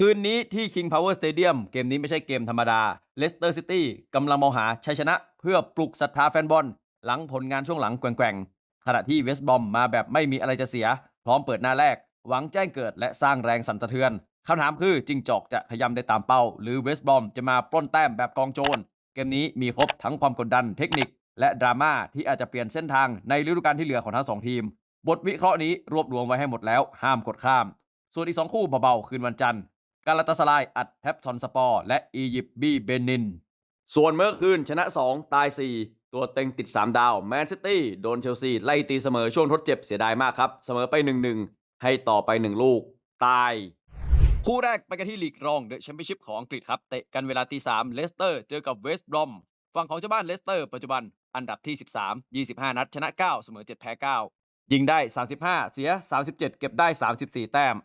คืนนี้ที่ King Power Stadium เกมนี้ไม่ใช่เกมธรรมดา Leicester City กำลังมองหาชัยชนะ เพื่อปลุกศรัทธาแฟนบอล หลังผลงานช่วงหลังแกว่งๆขณะที่เวสต์บอมมาแบบไม่มีอะไรจะเสีย พร้อมเปิดหน้าแรก หวังแจ้งเกิดและสร้างแรงสั่นสะเทือนคำถามคือจิงจอกจะขยำได้ตามเป้า หรือเวสต์บอมจะมาปล้นแต้มแบบกองโจร เกมนี้มีครบทั้งความกดดันเทคนิค และดราม่าที่อาจจะเปลี่ยนเส้นทางในฤดูกาลที่เหลือของทั้งสองทีม บทวิเคราะห์นี้รวบรวมไว้ให้หมดแล้วห้ามกดข้าม ส่วนอีก2คู่เบาๆคืนวันจันทร์ กาลาตาสลายอัดแทปทอนสปอร์และอียิปต์บีเบนิน ส่วนเมื่อคืนชนะ 2 ตาย 4 ตัวเต็งติด 3 ดาวแมนซิตี้โดนเชลซีไล่ตีเสมอช่วงทดเจ็บเสียดายมากครับ เสมอไป 1-1 ให้ต่อไป 1 ลูก ตาย คู่แรกไปกันที่ลีกรองเดอะแชมเปี้ยนชิพของอังกฤษครับ เตะกันเวลาตี3เลสเตอร์เจอกับเวสต์บรอมฝั่งของเจ้าบ้านเลสเตอร์ปัจจุบันอันดับที่ 13 25 นัดชนะ 9 เสมอ 7 แพ้ 9 ยิงได้ 35 เสีย 37 เก็บได้ 34 แต้ม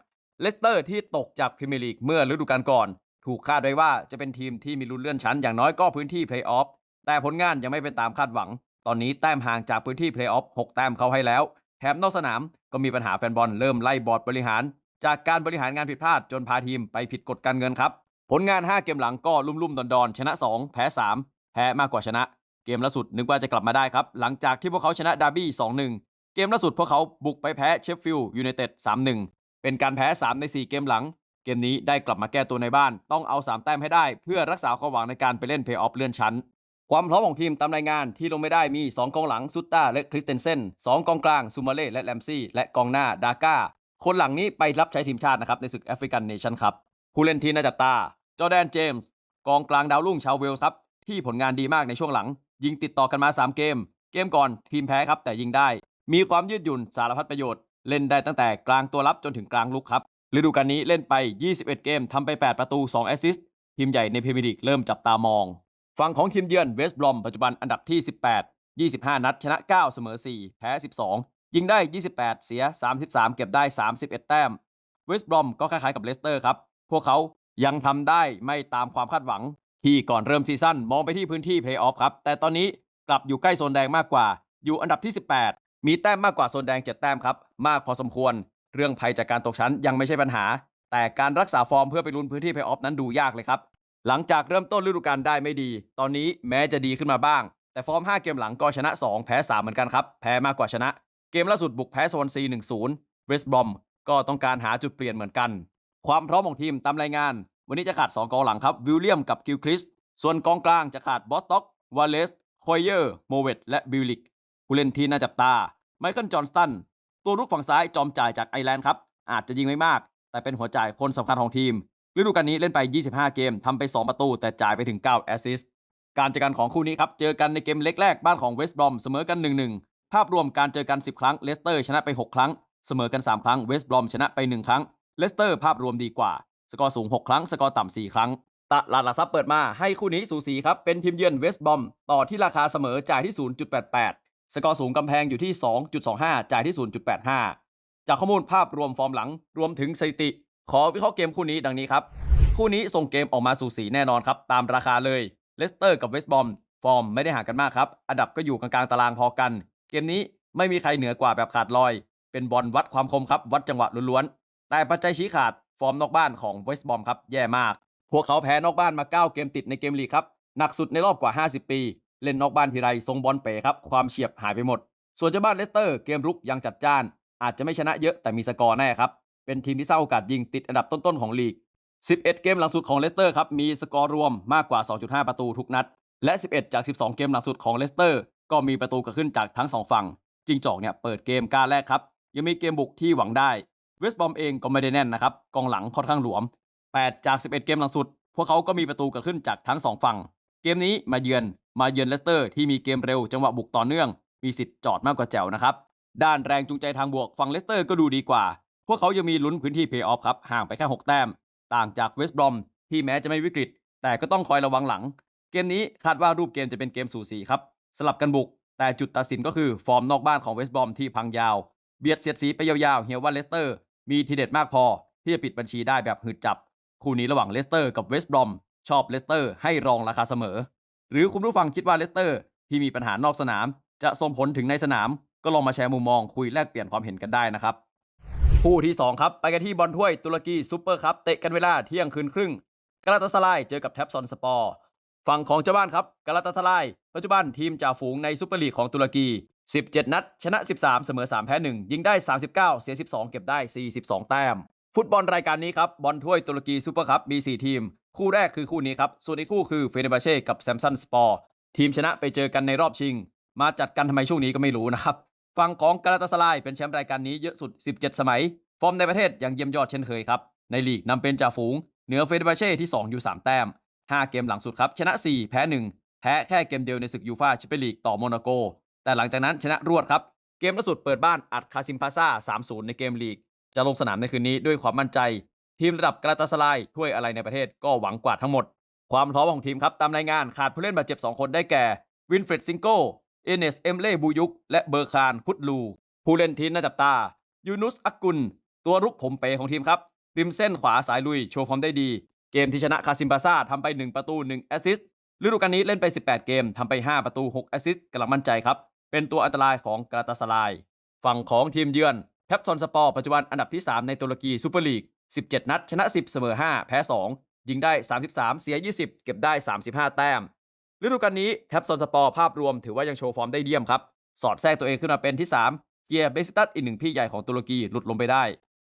เลสเตอร์ที่ตกจากพรีเมียร์ลีกเมื่อฤดูกาลก่อน ถูกคาดไว้ว่าจะเป็นทีมที่มีลุ้นเลื่อนชั้นอย่างน้อยก็พื้นที่เพลย์ออฟแต่ผลงานยังไม่เป็นตามคาดหวัง ตอนนี้แต้มห่างจากพื้นที่เพลย์ออฟ6แต้มเขาให้แล้ว แถมนอกสนามก็มีปัญหาแฟนบอลเริ่มไล่บอร์ดบริหาร จากการบริหารงานผิดพลาดจนพาทีมไปผิดกฎการเงินครับผลงาน 5 เกมหลังก็ลุ่มๆดอนๆชนะ 2 แพ้ 3 แพ้มากกว่าชนะ เกมล่าสุดนึกว่าจะกลับมาได้ครับ หลังจากที่พวกเขาชนะดาร์บี้ 2-1 เกมล่าสุดพวกเขาบุกไปแพ้เชฟฟิลด์ยูไนเต็ด 3-1 เป็นการแพ้ 3 ใน 4 เกมหลัง เกมนี้ได้กลับมาแก้ตัวในบ้าน ต้องเอา 3 แต้มให้ได้ เพื่อรักษาความหวังในการไปเล่นเพย์ออฟเลื่อนชั้น ความพร้อมของทีมตามรายงานที่ลงไม่ได้มี 2 กองหลังซุตตาและคริสเตนเซน2กองกลางซูมาเล่และแลมซี่และกองหน้าดาก้าคนหลังนี้ไปรับใช้ทีมชาตินะครับในศึกแอฟริกันเนชั่นครับผู้เล่นทีน่าจับตาจอแดนเจมส์กองกลางดาวรุ่งชาวเวลส์ครับที่ผลงานดีมากในช่วงหลัง ยิงติดต่อกันมา 3 เกม เกมก่อนทีมแพ้ครับแต่ยิงได้ มีความยืดหยุ่นสารพัดประโยชน์ เล่นได้ตั้งแต่กลางตัวรับจนถึงกลางลุกครับฤดูกาลนี้เล่นไป 21 เกมทำไป 8 ประตู 2 แอสซิสต์ทีมใหญ่ในพรีเมียร์ลีกเริ่มจับตามอง ฝั่งของทีมเยือนเวสต์บรอมปัจจุบันอันดับที่ 18 25 นัด ชนะ 9 เสมอ 4 แพ้ 12 ยิงได้ 28 เสีย 33 เก็บได้ 31 แต้ม เวสต์บรอมก็คล้ายๆกับเลสเตอร์ครับ พวกเขายังทำได้ไม่ตามความคาดหวัง ที่ก่อนเริ่มซีซั่นมองไปที่พื้นที่เพลย์ออฟครับ แต่ตอนนี้กลับอยู่ใกล้โซนแดงมากกว่า อยู่อันดับที่ 18 มีแต้มมากกว่าโซนแดง 7 แต้มครับ มากพอสมควร เรื่องภัยจากการตกชั้นยังไม่ใช่ปัญหา แต่การรักษาฟอร์มเพื่อไปลุ้นพื้นที่เพย์ออฟนั้นดูยากเลยครับ หลังจากเริ่มต้นฤดูกาลได้ไม่ดี ตอนนี้แม้จะดีขึ้นมาบ้าง แต่ฟอร์ม 5 เกมหลังก็ชนะ 2 แพ้ 3 เหมือนกันครับ แพ้มากกว่าชนะ เกมล่าสุดบุกแพ้โซนซี1-0เวสต์บอมก็ต้องการหาจุดเปลี่ยนเหมือนกัน ความพร้อมของทีมตามรายงาน วันนี้จะขาด 2 กองหลังครับวิลเลียมกับกิลคริสส่วนกองกลางจะขาดบอสต็อกวาเลสคอยเยอร์โมเวตและบิลลิก ผู้เล่นที่น่าจับตาไมเคิลจอห์นสตันตัวรุกฝั่งซ้ายจอมจ่ายจากไอร์แลนด์ครับ อาจจะยิงไม่มาก แต่เป็นหัวจ่ายคนสำคัญของทีมฤดูกาลนี้เล่นไป 25 เกมทำไป 2 ประตู แต่จ่ายไปถึง 9 แอสซิสต์การเจอกันของคู่นี้ครับ เจอกันในเกมเล็กแรกบ้านของเวสต์บรอมเสมอกัน 1-1 ภาพรวมการเจอกัน 10 ครั้งเลสเตอร์ชนะไป 6 ครั้ง เสมอกัน 3 ครั้งเวสต์บรอมชนะไป 1 ครั้งเลสเตอร์ภาพรวมดีกว่า สกอร์สูง 6 ครั้ง สกอร์ต่ำ4 ครั้ง ตลาดหลักทรัพย์เปิดมาให้คู่นี้สูสีครับเป็นทีมเยือนเวสต์บรอมต่อที่ราคาเสมอจ่ายที่ 0.88 สกอร์สูงกำแพงอยู่ที่ 2.25 จ่ายที่ 0.85 จากข้อมูลภาพรวมฟอร์มหลัง รวมถึงสถิติ ขอวิเคราะห์เกมคู่นี้ดังนี้ครับ คู่นี้ส่งเกมออกมาสู่สีแน่นอนครับ ตามราคาเลย เลสเตอร์กับเวสต์บอมฟอร์มไม่ได้ห่างกันมากครับ อันดับก็อยู่กลางๆตารางพอกัน เกมนี้ไม่มีใครเหนือกว่าแบบขาดลอย เป็นบอลวัดความคมครับ วัดจังหวะล้วนๆ แต่ปัจจัยชี้ขาด ฟอร์มนอกบ้านของเวสต์บอมครับ แย่มาก พวกเขาแพ้นอกบ้านมา 9 เกมติดในเกมลีกครับ หนักสุดในรอบกว่า 50 ปี เล่นนอกบ้านทีไรทรงบอลเป๋ครับ ความเฉียบหายไปหมด ส่วนเจ้าบ้านเลสเตอร์เกมรุกยังจัดจ้าน อาจจะไม่ชนะเยอะแต่มีสกอร์แน่ครับ เป็นทีมที่สร้างโอกาสยิงติดอันดับต้นๆของลีก 11 เกมหลังสุดของเลสเตอร์ครับมีสกอร์รวมมากกว่า 2.5 ประตูทุกนัด และ 11 จาก 12 เกมหลังสุดของเลสเตอร์ ก็มีประตูเกิดขึ้นจากทั้ง 2 ฝั่ง จิงจอกเนี่ยเปิดเกมการแรกครับ ยังมีเกมบุกที่หวังได้เวสต์บอมเองก็ไม่ได้แน่นนะครับกองหลังค่อนข้างหลวม 8 จาก 11 เกมหลังสุด พวกเขาก็มีประตูเกิดขึ้นจากทั้ง 2 ฝั่ง เกมนี้มาเยือนมาเยือนเลสเตอร์ที่มีเกมเร็วจังหวะบุกต่อเนื่อง มีสิทธิ์จอดมากกว่าแจ๋วนะครับ ด้านแรงจูงใจทางบวกฝั่งเลสเตอร์ก็ดูดีกว่า พวกเขายังมีลุ้นพื้นที่เพย์ออฟครับห่างไปแค่ 6 แต้ม ต่างจากเวสต์บรอมที่แม้จะไม่วิกฤต แต่ก็ต้องคอยระวังหลัง เกมนี้คาดว่ารูปเกมจะเป็นเกมสูสีครับสลับกันบุก แต่จุดตัดสินก็คือฟอร์มนอกบ้านของเวสต์บรอมที่พังยาว เบียดเสียดสีไปยาวๆเฮียว่าเลสเตอร์ มีทีเด็ดมากพอที่จะปิดบัญชีได้แบบหืดจับคู่นี้ระหว่างเลสเตอร์กับเวสต์บรอม ชอบเลสเตอร์ให้รองราคาเสมอ หรือคุณผู้ฟังคิดว่าเลสเตอร์ที่มีปัญหานอกสนาม จะส่งผลถึงในสนาม ก็ลองมาแชร์มุมมองคุยแลกเปลี่ยนความเห็นกันได้นะครับ คู่ที่ 2 ครับ ไปกันที่บอลถ้วยตุรกีซูเปอร์คัพเตะกันเวลาเที่ยงคืนครึ่งกาลาตาสลายเจอกับแท็บซอนสปอร์ฝั่งของเจ้าบ้านครับกาลาตาสลายปัจจุบันทีมจ่าฝูงในซูเปอร์ลีกของตุรกี 17 นัด ชนะ 13 เสมอ 3 แพ้ 1 ยิงได้ 39 เสีย 12 เก็บได้ 42 แต้ม ฟุตบอลรายการนี้ครับบอลถ้วยตุรกีซูเปอร์คัพมี 4 ทีมคู่แรกคือคู่นี้ครับ ส่วนอีกคู่คือเฟเนบาเช่กับแซมซันสปอร์ทีมชนะไปเจอกันในรอบชิง มาจัดกันทำไมช่วงนี้ก็ไม่รู้นะครับ ฝั่งของกาลาตาสลายเป็นแชมป์รายการนี้เยอะสุด 17 สมัย ฟอร์มในประเทศยังเยี่ยมยอดเช่นเคยครับ ในลีกนำเป็นจ่าฝูง เหนือเฟเดบาเช่ที่ 2 อยู่ 3 แต้ม 5 เกมหลังสุดครับ ชนะ 4 แพ้ 1 แพ้แค่เกมเดียวในศึกยูฟาแชมเปี้ยนลีกต่อโมนาโก แต่หลังจากนั้นชนะรวดครับ เกมล่าสุดเปิดบ้านอัดคาซิมพาซา3-0 ในเกมลีก จะลงสนามในคืนนี้ด้วยความมั่นใจ ทีมระดับกาลาตาสลายถ้วยอะไรในประเทศก็หวังกว่าทั้งหมด ความพร้อมของทีมครับตามรายงานขาดผู้เล่นบาดเจ็บ 2 คนได้แก่ วินเฟรดซิงโกเอเนสเอมเล่บูยุก และเบอร์คานคุดลู ผู้เล่นทีมน่าจับตา ยูนุสอักกุล ตัวรุกผมเปของทีมครับริมเส้นขวาสายลุยโชว์ฟอร์มได้ดี เกมที่ชนะคาซิมบาซาทำไป 1 ประตู 1 แอสซิสต์ฤดูกาลนี้เล่นไป 18 เกมทำไป 5 ประตู 6 แอสซิสต์กำลังมั่นใจครับ เป็นตัวอันตรายของกาตาสลาย ฝั่งของทีมเยือนแทปซอนสปอร์ปัจจุบันอันดับที่ 3 ในตุรกีซูเปอร์ลีก 17 นัด ชนะ 10 เสมอ 5 แพ้ 2 ยิงได้ 33 เสีย 20 เก็บได้ 35 แต้ม ฤดูกาลนี้แทปซอนสปอร์ภาพรวมถือว่ายังโชว์ฟอร์มได้เยี่ยมครับ สอดแทรกตัวเองขึ้นมาเป็นที่ 3 เกียร์เบซิตัสอีกหนึ่งพี่ใหญ่ของตุรกีหลุดลงไปได้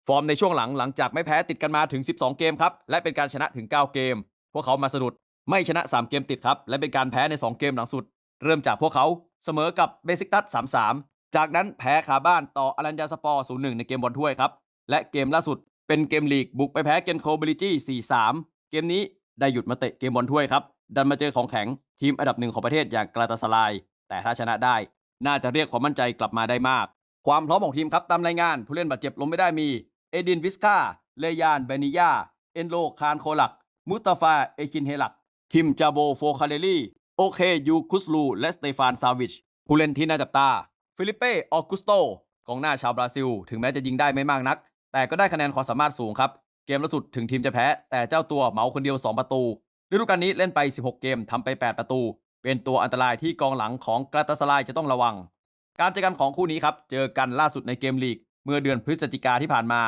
ฟอร์มในช่วงหลังหลังจากไม่แพ้ติดกันมาถึง 12 เกมครับ และเป็นการชนะถึง 9 เกม พวกเขามาสะดุดไม่ชนะ 3 เกมติดครับ และเป็นการแพ้ใน 2 เกมหลังสุด เริ่มจากพวกเขาเสมอกับเบซิตัส3-3 จากนั้นแพ้ขาบ้านต่ออรัญญาสปอร์0-1 ในเกมบอลถ้วยครับ และเกมล่าสุด เป็นเกมลีกบุกไปแพ้เกนโคเบลิจี้ 4-3 เกมนี้ได้หยุดมาเตะเกมบอลถ้วยครับ ดันมาเจอของแข็งทีมอันดับหนึ่งของประเทศอย่างกลาตาสลาย แต่ถ้าชนะได้ น่าจะเรียกความมั่นใจกลับมาได้มาก ความพร้อมของทีมครับตามรายงาน ผู้เล่นบาดเจ็บลงไม่ได้มี เอดินวิสกาเลยานเบนิยา เอนโลคานโคลัก มุสตาฟา เอคินเฮลัก คิมจาโบโฟคาเดลี่ โอเคยูคุสลู และสเตฟานซาวิช ผู้เล่นที่น่าจับตา ฟิลิเป้ ออกุสโต กองหน้าชาวบราซิล ถึงแม้จะยิงได้ไม่มากนัก แต่ก็ได้คะแนนความสามารถสูงครับ เกมล่าสุดถึงทีมจะแพ้ แต่เจ้าตัวเหมาคนเดียว 2 ประตูฤดูกาลนี้เล่นไป 16 เกมทำไป 8 ประตู เป็นตัวอันตรายที่กองหลังของกราตาสลายจะต้องระวัง การเจอกันของคู่นี้ครับ เจอกันล่าสุดในเกมลีก เมื่อเดือนพฤศจิกาที่ผ่านมา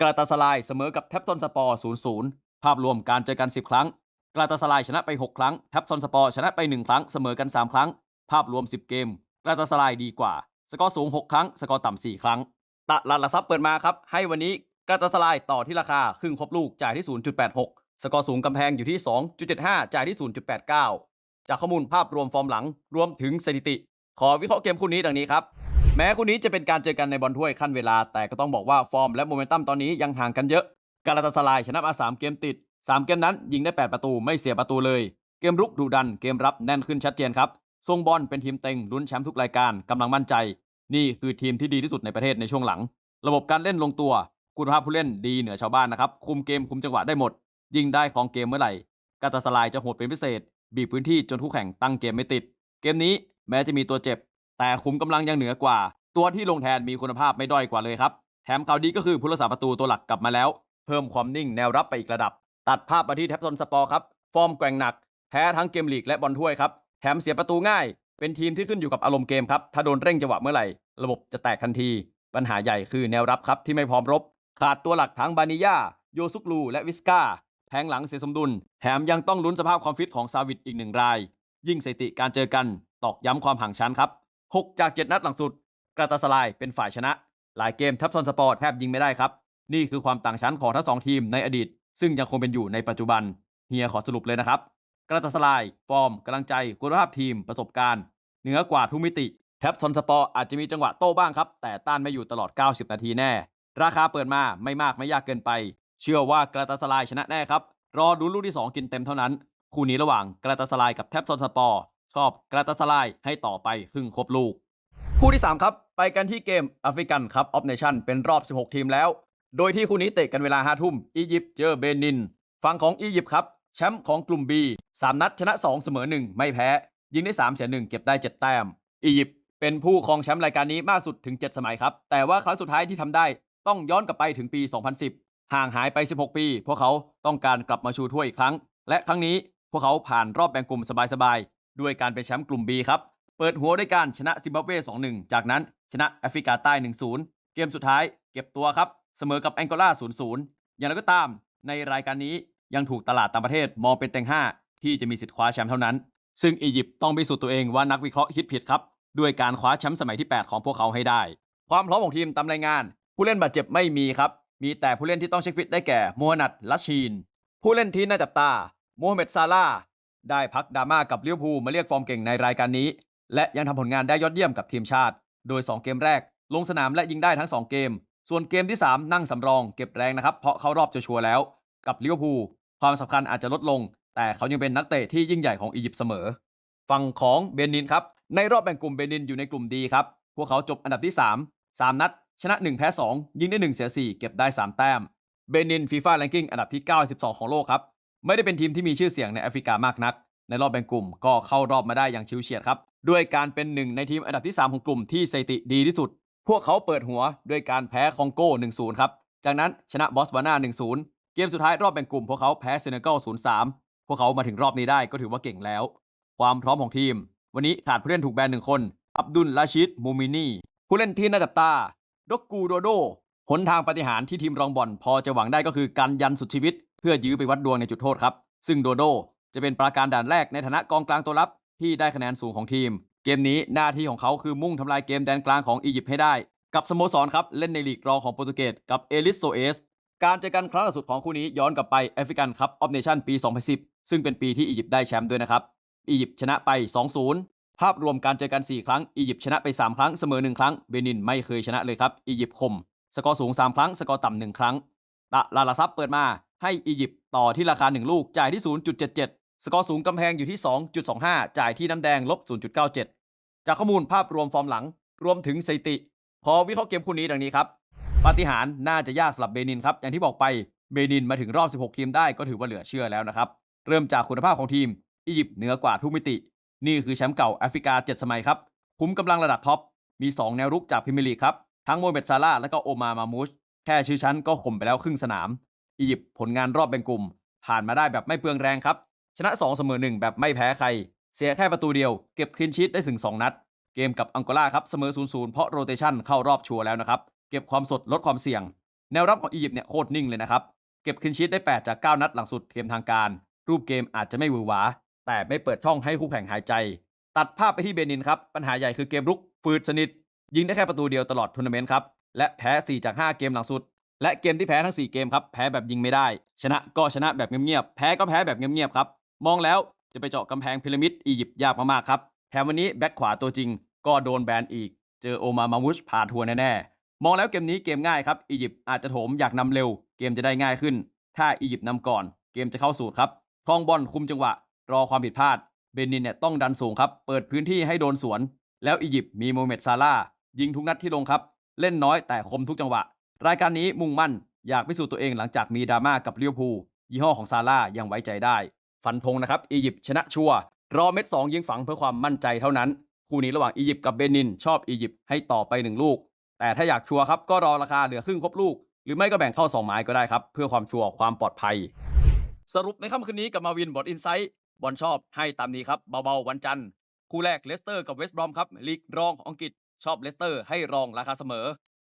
กราตาสลายเสมอกับแทปตอนสปอร์ 0-0 ภาพรวมการเจอกัน 10 ครั้งกราตาสลายชนะไป 6 ครั้งแทปซอนสปอร์ชนะไป 1 ครั้งเสมอกัน 3 ครั้ง ภาพรวม 10 เกมกราตาสลายดีกว่า สกอร์สูง 6 ครั้ง สกอร์ต่ำ4 ครั้ง ตลาดหลักทรัพย์เปิดมาครับ ให้วันนี้กราตาสลายต่อที่ราคา ครึ่งครบลูกจ่ายที่ 0.86 สกอร์สูงกำแพงอยู่ที่ 2.75 จ่ายที่ 0.89 จากข้อมูลภาพรวมฟอร์มหลังรวมถึงสถิติ ขอวิเคราะห์เกมคู่นี้ดังนี้ครับ แม้คู่นี้จะเป็นการเจอกันในบอลถ้วยขั้นเวลา แต่ก็ต้องบอกว่าฟอร์มและโมเมนตัมตอนนี้ยังห่างกันเยอะ กาลาตาสลายชนะมา 3 เกมติด 3 เกมนั้นยิงได้ 8 ประตูไม่เสียประตูเลย เกมรุกดุดันเกมรับแน่นขึ้นชัดเจนครับทรงบอลเป็นทีมเต็งลุ้นแชมป์ทุกรายการกำลังมั่นใจ นี่คือทีมที่ดีที่สุดในประเทศในช่วงหลัง ระบบการเล่นลงตัว คุณภาพผู้เล่นดีเหนือชาวบ้านนะครับ คุมเกมคุมจังหวะได้หมด ยิงได้ของเกมเมื่อไหร่กาตาสลายจะโหดเป็นพิเศษ บีบพื้นที่จนคู่แข่งตั้งเกมไม่ติด เกมนี้แม้จะมีตัวเจ็บ แต่คุมกำลังยังเหนือกว่า ตัวที่ลงแทนมีคุณภาพไม่ด้อยกว่าเลยครับแถมข่าวดีก็คือผู้รักษาประตูตัวหลักกลับมาแล้ว เพิ่มความนิ่งแนวรับไปอีกระดับ ตัดภาพมาที่แท็บซอนสปอร์ครับฟอร์มแกว่งหนักแพ้ทั้งเกมลีกและบอลถ้วยครับแถมเสียประตูง่าย เป็นทีมที่ขึ้นอยู่กับอารมณ์เกมครับ ถ้าโดนเร่งจังหวะเมื่อไหร่ ระบบจะแตกทันที ปัญหาใหญ่คือแนวรับครับที่ไม่พร้อมรบ ขาดตัวหลักทั้งบานิยาโยซุกลู และวิสกาแทงหลังเสียสมดุล แถมยังต้องลุ้นสภาพความฟิตของซาวิดอีกหนึ่งราย ยิ่งสถิติการเจอกัน ตอกย้ำความห่างชั้นครับ 6 จาก 7 นัดหลังสุด กราตาสลายเป็นฝ่ายชนะ หลายเกมทับซอนสปอร์ตแทบยิงไม่ได้ครับ นี่คือความต่างชั้นของทั้งสองทีมในอดีต ซึ่งยังคงเป็นอยู่ในปัจจุบันเฮียขอสรุปเลยนะครับ กราตาสลายฟอร์มกำลังใจคุณภาพทีมประสบการณ์ เหนือกว่าทุกมิติ แท็บซอนสปอร์อาจจะมีจังหวะโต้บ้างครับ แต่ต้านไม่อยู่ตลอด 90 นาทีแน่ ราคาเปิดมาไม่มากไม่ยากเกินไป เชื่อว่ากราตาสลายชนะแน่ครับ รอดูลูกที่ 2 กินเต็มเท่านั้น คู่นี้ระหว่างกราตาสลายกับแท็บซอนสปอร์ชอบกราตาสลายให้ต่อไปครึ่งครบลูก คู่ที่ 3 ครับ ไปกันที่เกมแอฟริกันคัพออฟเนชั่นเป็นรอบ 16 ทีมแล้ว โดยที่คู่นี้เตะกันเวลา5ทุ่มอียิปต์เจอเบนิน ฝั่งของอียิปต์ครับ แชมป์ของกลุ่ม B 3 นัดชนะ 2 เสมอ 1 ไม่แพ้ ยิงได้3เสีย1เก็บได้ 7 แต้ม อียิปต์เป็นผู้ครองแชมป์รายการนี้มากสุดถึง 7 สมัยครับ แต่ว่าครั้งสุดท้ายที่ทำได้ต้องย้อนกลับไปถึงปี 2010 ห่างหายไป 16 ปี พวกเขาต้องการกลับมาชูถ้วยอีกครั้ง และครั้งนี้พวกเขาผ่านรอบแบ่งกลุ่มสบายๆด้วยการเป็นแชมป์กลุ่ม B ครับเปิดหัวด้วยการชนะซิมบับเว 2-1 จากนั้นชนะแอฟริกาใต้ 1-0 เกมสุดท้ายเก็บตัวครับ เสมอกับแองโกลา 0-0 อย่างไรก็ตามในรายการนี้ ยังถูกตลาดต่างประเทศมองเป็นเต็ง 5 ที่จะมีสิทธิ์คว้าแชมป์เท่านั้น ซึ่งอียิปต์ต้องพิสูจน์ตัวเองว่านักวิเคราะห์คิดผิดครับ ด้วยการคว้าแชมป์สมัยที่ 8 ของพวกเขาให้ได้ ความพร้อมของทีมตามรายงาน ผู้เล่นบาดเจ็บไม่มีครับ มีแต่ผู้เล่นที่ต้องเช็คฟิตได้แก่โมฮันัดลัชชีน ผู้เล่นที่น่าจับตาโมฮัมเหม็ดซาลาได้พักดราม่ากับลิเวอร์พูลมาเรียกฟอร์มเก่งในรายการนี้ และยังทำผลงานได้ยอดเยี่ยมกับทีมชาติ โดย 2 เกมแรก ลงสนามและยิงได้ทั้ง 2 เกม ส่วนเกมที่ 3 นั่งสำรองเก็บแรงนะครับเพราะเข้ารอบจะชัวร์แล้ว กับลิเวอร์พูล ความสำคัญอาจจะลดลง แต่เขายังเป็นนักเตะที่ยิ่งใหญ่ของอียิปต์เสมอ ฝั่งของเบนินครับ ในรอบแบ่งกลุ่มเบนินอยู่ในกลุ่มดีครับ พวกเขาจบอันดับที่ 3 3 นัด ชนะ 1 แพ้ 2 ยิงได้ 1 เสีย 4 เก็บได้ 3 แต้ม เบนินฟีฟ่าแรงกิ้งอันดับที่ 92 ของโลกครับ ไม่ได้เป็นทีมที่มีชื่อเสียงในแอฟริกามากนัก ในรอบแบ่งกลุ่มก็เข้ารอบมาได้อย่างชิวเฉียดครับ ด้วยการเป็นหนึ่งในทีมอันดับที่ 3 ของกลุ่มที่สถิติดีที่สุด พวกเขาเปิดหัวด้วยการแพ้คองโก1-0 ครับ จากนั้นชนะบอสวานา1-0 เกมสุดท้ายรอบแบ่งกลุ่มพวกเขาแพ้เซเนกัล0-3 พวกเขามาถึงรอบนี้ได้ก็ถือว่าเก่งแล้ว ความพร้อมของทีม วันนี้ขาดผู้เล่นถูกแบนหนึ่งคน อับดุลลาชิดมูมินีผู้เล่นที่น่าจับตาดกกูโดโดหนทางปฏิหารที่ทีมรองบอลพอจะหวังได้ก็คือการยันสุดชีวิต เพื่อยื้อไปวัดดวงในจุดโทษครับ ซึ่งโดโดจะเป็นปราการด่านแรกในฐานะกองกลางตัวรับที่ได้คะแนนสูงของทีม เกมนี้หน้าที่ของเขาคือมุ่งทำลายเกมแดนกลางของอียิปต์ให้ได้ กับสโมสรครับเล่นในลีกรองของโปรตุเกสกับเอลิสโซเอส การเจอกันครั้งล่าสุดของคู่นี้ย้อนกลับไปแอฟริกันคัพออฟเนชั่นปี 2010 ซึ่งเป็นปีที่อียิปต์ได้แชมป์ด้วยนะครับ อียิปต์ชนะไป 2-0 ภาพรวมการเจอกัน 4 ครั้ง อียิปต์ชนะไป 3 ครั้ง เสมอ 1 ครั้ง เบนินไม่เคยชนะเลยครับ อียิปต์คมสกอร์สูง 3 ครั้ง สกอร์ต่ำ 1 ครั้ง ตะลาลาซับเปิดมา ให้อียิปต์ต่อที่ราคา 1 ลูก จ่ายที่ 0.77 สกอร์สูงกำแพงอยู่ที่ 2.25 จ่ายที่น้ำแดงลบ 0.97 จากข้อมูลภาพรวมฟอร์มหลัง รวมถึงสถิติ พอวิเคราะห์เกมคู่นี้ดังนี้ครับ ปาฏิหาริย์น่าจะยากสำหรับเบนินครับ อย่างที่บอกไปเบนินมาถึงรอบ 16 ทีมได้ก็ถือว่าเหลือเชื่อแล้วนะครับ เริ่มจากคุณภาพของทีม อียิปต์เหนือกว่าทุกมิติ นี่คือแชมป์เก่าแอฟริกา 7 สมัยครับ คุ้มกำลังระดับท็อป มี 2 แนวรุกจากพรีเมียร์ลีครับ ทั้งโมเมดซาลาและก็โอมามามูช แค่ชื่อชั้นก็ข่มไปแล้วครึ่งสนาม อียิปต์ผลงานรอบแบ่งกลุ่ม ผ่านมาได้แบบไม่เปลืองแรงครับ ชนะ2เสมอ1แบบไม่แพ้ใคร เสียแค่ประตูเดียว เก็บคลีนชีตได้ถึง 2 นัด เกมกับอังโกลาครับเสมอ0-0เพราะโรเตชันเข้ารอบชัวร์แล้วนะครับ เก็บความสดลดความเสี่ยง แนวรับของอียิปต์เนี่ยโคตรนิ่งเลยนะครับ เก็บคลีนชีตได้ 8 จาก 9 นัดหลังสุดเกมทางการ รูปเกมอาจจะไม่หวือหวา แต่ไม่เปิดช่องให้คู่แข่งหายใจ ตัดภาพไปที่เบนินครับ ปัญหาใหญ่คือเกมรุกฟืดสนิท ยิงได้แค่ประตูเดียวตลอดทัวร์นาเมนต์ครับ และแพ้ 4 จาก 5 เกมหลังสุด และเกมที่แพ้ทั้ง 4 เกมครับ แพ้แบบยิงไม่ได้ ชนะก็ชนะแบบเงียบๆ แพ้ก็แพ้แบบเงียบๆ ครับ มองแล้วจะไปเจาะกำแพงพีระมิดอียิปต์ยากมากๆ ครับ แถมวันนี้แบ็คขวาตัวจริง ก็โดนแบนอีก เจอโอมามามุชผ่าทัวร์แน่ๆ มองแล้วเกมนี้เกมง่ายครับอียิปต์อาจจะโถมอยากนำเร็ว เกมจะได้ง่ายขึ้น ถ้าอียิปต์นำก่อน เกมจะเข้าสูตรครับครองบอลคุมจังหวะ รอความผิดพลาด เบนินเนี่ยต้องดันสูงครับ เปิดพื้นที่ให้โดนสวน แล้วอียิปต์มีโมเมดซาลายิงทุกนัดที่ลงครับ เล่นน้อยแต่คมทุกจังหวะ รายการนี้มุ่งมั่นอยากพิสูจน์ตัวเองหลังจากมีดราม่ากับลิเวพูยี่ห้อของซาร่ายังไว้ใจได้ ฟันธงนะครับอียิปต์ชนะชัวร์รอเม็ด2ยิงฝังเพื่อความมั่นใจเท่านั้นคู่นี้ระหว่างอียิปต์กับเบนิน ชอบอียิปต์ให้ต่อไป1ลูก แต่ถ้าอยากชัวร์ครับก็รอราคาเหลือครึ่งครบลูก หรือไม่ก็แบ่งเข้า 2 ไม้ก็ได้ครับ เพื่อความชัวร์ความปลอดภัย สรุปในค่ำคืนนี้กับมาวินบอดอินไซต์บอลชอบให้ตามนี้ครับเบาๆวันจันทร์คู่แรกเลสเตอร์กับเวสต์บรอมครับลีกรองของอังกฤษชอบเลสเตอร์ให้รองราคาเสมอ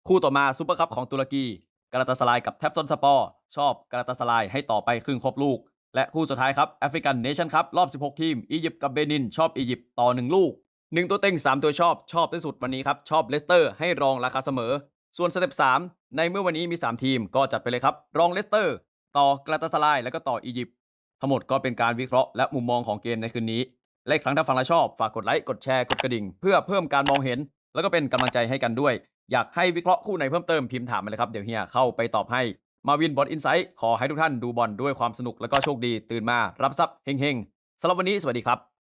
คู่ต่อมาซูเปอร์คัพของตุรกีกาลาตาสลายกับแทบซอนสปอร์ชอบกาลาตาสลายให้ต่อไปครึ่งครบลูก และคู่สุดท้ายครับแอฟริกันเนชั่นคัพรอบ 16 ทีม อียิปต์กับเบนิน ชอบอียิปต์ต่อ 1 ลูก 1ตัวเต็ง3ตัวชอบชอบที่สุดวันนี้ครับ ชอบเลสเตอร์ให้รองราคาเสมอ ส่วนสเต็ป3ในเมื่อวันนี้มี 3 ทีมก็จัดไปเลยครับ รองเลสเตอร์ ต่อกาลาตาสลายแล้วก็ต่ออียิปต์ทั้งหมดก็เป็นการวิเคราะห์และมุมมองของเกมในคืนนี้ และครั้งถ้าฟังแล้วชอบ ฝากกดไลค์กดแชร์กดกระดิ่ง เพื่อเพิ่มการมองเห็น แล้วก็เป็นกำลังใจให้กันด้วย อยากให้วิเคราะห์คู่ไหนเพิ่มเติมพิมพ์ถามมาเลยครับเดี๋ยวเฮียเข้าไปตอบให้มาวินบอลอินไซต์ขอให้ทุกท่านดูบอลด้วยความสนุกแล้วก็โชคดีตื่นมารับทรัพย์เฮงๆสำหรับวันนี้สวัสดีครับ